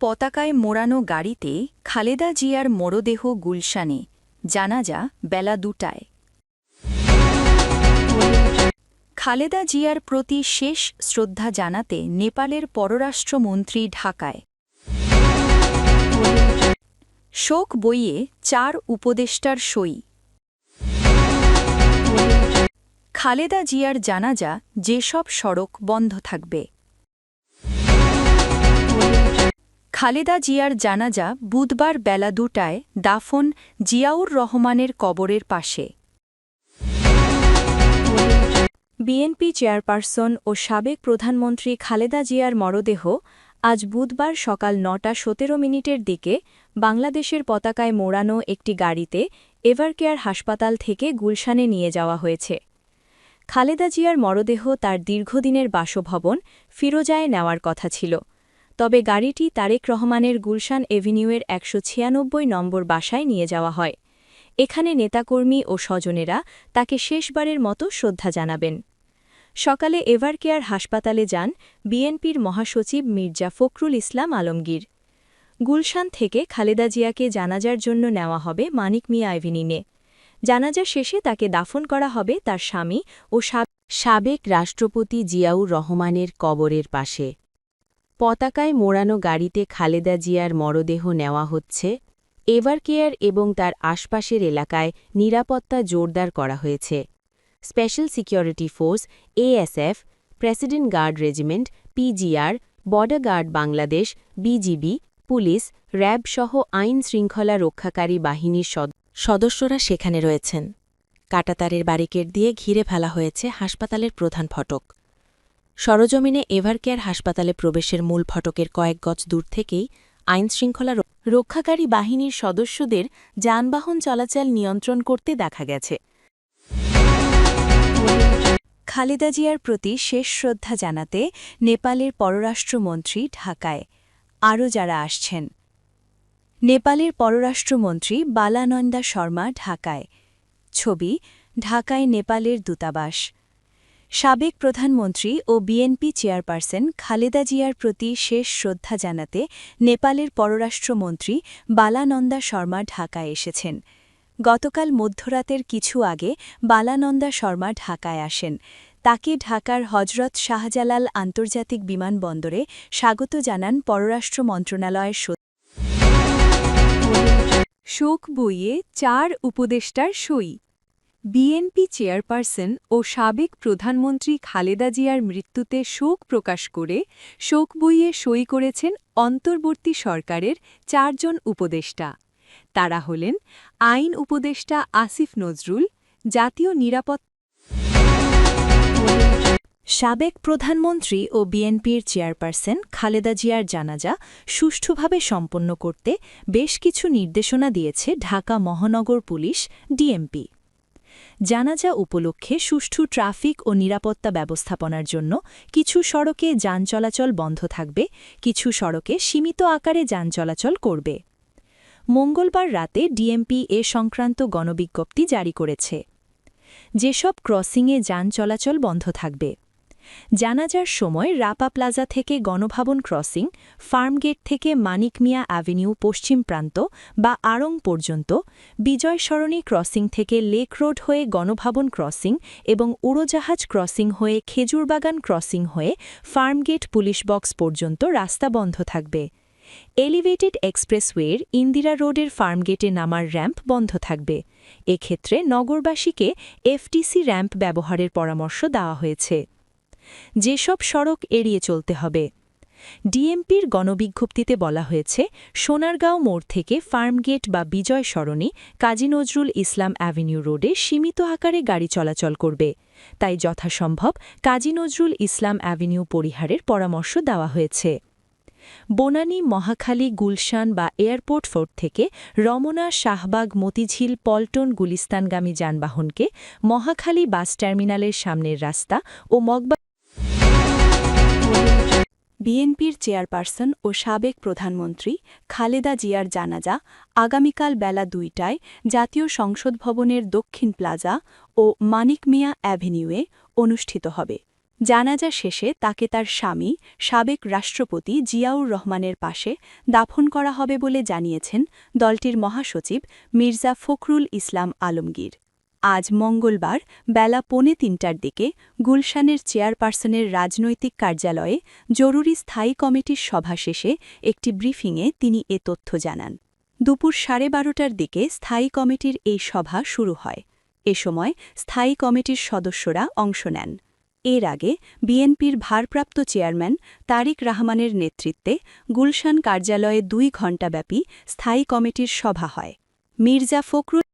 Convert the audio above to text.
পতাকায় মোড়ানো গাড়িতে খালেদা জিয়ার মরদেহ গুলশানে। জানাজা বেলা দুটায়। খালেদা জিয়ার প্রতি শেষ শ্রদ্ধা জানাতে নেপালের পররাষ্ট্রমন্ত্রী ঢাকায়। শোক বইয়ে চার উপদেষ্টার সই। খালেদা জিয়ার জানাজা, যেসব সড়ক বন্ধ থাকবে। খালেদা জিয়ার জানাজা বুধবার বেলা দুটায় দাফন জিয়াউর রহমানের কবরের পাশে। বিএনপি চেয়ারপারসন ও সাবেক প্রধানমন্ত্রী খালেদা জিয়ার মরদেহ আজ বুধবার সকাল নটা সতেরো মিনিটের দিকে বাংলাদেশের পতাকায় মোড়ানো একটি গাড়িতে এভারকেয়ার হাসপাতাল থেকে গুলশানে নিয়ে যাওয়া হয়েছে। খালেদা জিয়ার মরদেহ তার দীর্ঘদিনের বাসভবন ফিরোজায় নেওয়ার কথা ছিল। তবে গাড়িটি তারেক রহমানের গুলশান এভিনিউয়ের একশো ছিয়ানব্বই নম্বর বাসায় নিয়ে যাওয়া হয়। এখানে নেতাকর্মী ও স্বজনেরা তাকে শেষবারের মতো শ্রদ্ধা জানাবেন। সকালে এভারকেয়ার হাসপাতালে যান বিএনপির মহাসচিব মির্জা ফখরুল ইসলাম আলমগীর। গুলশান থেকে খালেদা জিয়াকে জানাজার জন্য নেওয়া হবে মানিক মিয়া এভিনিনে জানাজা শেষে তাকে দাফন করা হবে তার স্বামী ও সাবেক রাষ্ট্রপতি জিয়াউর রহমানের কবরের পাশে। পতাকায় মোড়ানো গাড়িতে খালেদা জিয়ার মরদেহ নেওয়া হচ্ছে এভারকেয়ার এবং তার আশপাশের এলাকায় নিরাপত্তা জোরদার করা হয়েছে। Special security force, ASF, president guard regiment, PGR, border guard Bangladesh, BGB, police, RAB সহ আইন শৃঙ্খলা রক্ষাকারী বাহিনীর সদস্যরা সেখানে রয়েছেন। কাটাতারের ব্যারিকেড দিয়ে ঘিরে ফেলা হয়েছে হাসপাতালের প্রধান ফটক। সরজমিনে এভারকেয়ার হাসপাতালে প্রবেশের মূল ফটকের কয়েক গজ দূর থেকেই আইনশৃঙ্খলা রক্ষাকারী বাহিনীর সদস্যদের যানবাহন চলাচল নিয়ন্ত্রণ করতে দেখা গেছে। খালেদা জিয়ার প্রতি শেষ শ্রদ্ধা জানাতে নেপালের পররাষ্ট্রমন্ত্রী ঢাকায় আরও যারা আসছেন। নেপালের পররাষ্ট্রমন্ত্রী বালানন্দা শর্মা ঢাকায়। ছবি, ঢাকায় নেপালের দূতাবাস। সাবেক প্রধানমন্ত্রী ও বিএনপি চেয়ারপারসন খালেদা জিয়ার প্রতি শেষ শ্রদ্ধা জানাতে নেপালের পররাষ্ট্রমন্ত্রী বালানন্দা শর্মা ঢাকায় এসেছেন। গতকাল মধ্যরাতের কিছু আগে বালানন্দা শর্মা ঢাকায় আসেন। তাকে ঢাকার হজরত শাহজালাল আন্তর্জাতিক বিমানবন্দরে স্বাগত জানান পররাষ্ট্র মন্ত্রণালয়ের শোক বইয়ে চার উপদেষ্টার সই। বিএনপি চেয়ারপারসন ও সাবেক প্রধানমন্ত্রী খালেদা জিয়ার মৃত্যুতে শোক প্রকাশ করে শোক বইয়ে সই করেছেন অন্তর্বর্তী সরকারের চারজন উপদেষ্টা। তারা হলেন আইন উপদেষ্টা আসিফ নজরুল, জাতীয় নিরাপত্তা সাবেক প্রধানমন্ত্রী ও বিএনপির চেয়ারপারসন খালেদা জিয়ার জানাজা সুষ্ঠুভাবে সম্পন্ন করতে বেশ কিছু নির্দেশনা দিয়েছে ঢাকা মহানগর পুলিশ ডিএমপি জানাজা উপলক্ষে সুষ্ঠু ট্রাফিক ও নিরাপত্তা ব্যবস্থাপনার জন্য কিছু সড়কে যান চলাচল বন্ধ থাকবে, কিছু সড়কে সীমিত আকারে যান চলাচল করবে। মঙ্গলবার রাতে ডিএমপি এ সংক্রান্ত গণবিজ্ঞপ্তি জারি করেছে। যেসব ক্রসিংয়ে যান চলাচল বন্ধ থাকবে জানাজার সময় রাপা প্লাজা থেকে গণভবন ক্রসিং, ফার্মগেট থেকে মানিক মিয়া অ্যাভিনিউ পশ্চিম প্রান্ত বা আড়ং পর্যন্ত, বিজয় সরণী ক্রসিং থেকে লেক রোড হয়ে গণভবন ক্রসিং এবং উড়োজাহাজ ক্রসিং হয়ে খেজুরবাগান ক্রসিং হয়ে ফার্মগেট পুলিশ বক্স পর্যন্ত রাস্তা বন্ধ থাকবে। এলিভেটেড এক্সপ্রেসওয়ের ইন্দিরা রোডের ফার্মগেটে নামার র্যাম্প বন্ধ থাকবে। এক্ষেত্রে নগরবাসীকে এফটিসি র্যাম্প ব্যবহারের পরামর্শ দেওয়া হয়েছে। যেসব সড়ক এড়িয়ে চলতে হবে। ডিএমপির গণবিজ্ঞপ্তিতে বলা হয়েছে, সোনারগাঁও মোড় থেকে ফার্মগেট বা বিজয় সরণি কাজী নজরুল ইসলাম অ্যাভিনিউ রোডে সীমিত আকারে গাড়ি চলাচল করবে। তাই যথাসম্ভব কাজী নজরুল ইসলাম অ্যাভিনিউ পরিহারের পরামর্শ দেওয়া হয়েছে। বনানী, মহাখালী, গুলশান বা এয়ারপোর্ট ফোর্ট থেকে রমনা, শাহবাগ, মতিঝিল, পল্টন, গুলিস্তানগামী যানবাহনকে মহাখালী বাস টার্মিনালের সামনের রাস্তা ও মগবা বিএনপির চেয়ারপারসন ও সাবেক প্রধানমন্ত্রী খালেদা জিয়ার জানাজা আগামীকাল বেলা দুইটায় জাতীয় সংসদ ভবনের দক্ষিণ প্লাজা ও মানিক মিয়া অ্যাভিনিউয়ে অনুষ্ঠিত হবে। জানাজা শেষে তাকে তার স্বামী, সাবেক রাষ্ট্রপতি জিয়াউর রহমানের পাশে দাফন করা হবে বলে জানিয়েছেন দলটির মহাসচিব মির্জা ফখরুল ইসলাম আলমগীর। আজ মঙ্গলবার বেলা পৌনে তিনটার দিকে গুলশানের চেয়ারপারসনের রাজনৈতিক কার্যালয়ে জরুরি স্থায়ী কমিটির সভা শেষে একটি ব্রিফিংয়ে তিনি এ তথ্য জানান। দুপুর সাড়ে বারোটার দিকে স্থায়ী কমিটির এই সভা শুরু হয়। এ সময় স্থায়ী কমিটির সদস্যরা অংশ নেন। এর আগে বিএনপির ভারপ্রাপ্ত চেয়ারম্যান তারিক রহমানের নেতৃত্বে গুলশান কার্যালয়ে দুই ঘণ্টাব্যাপী স্থায়ী কমিটির সভা হয়। মির্জা ফখরুল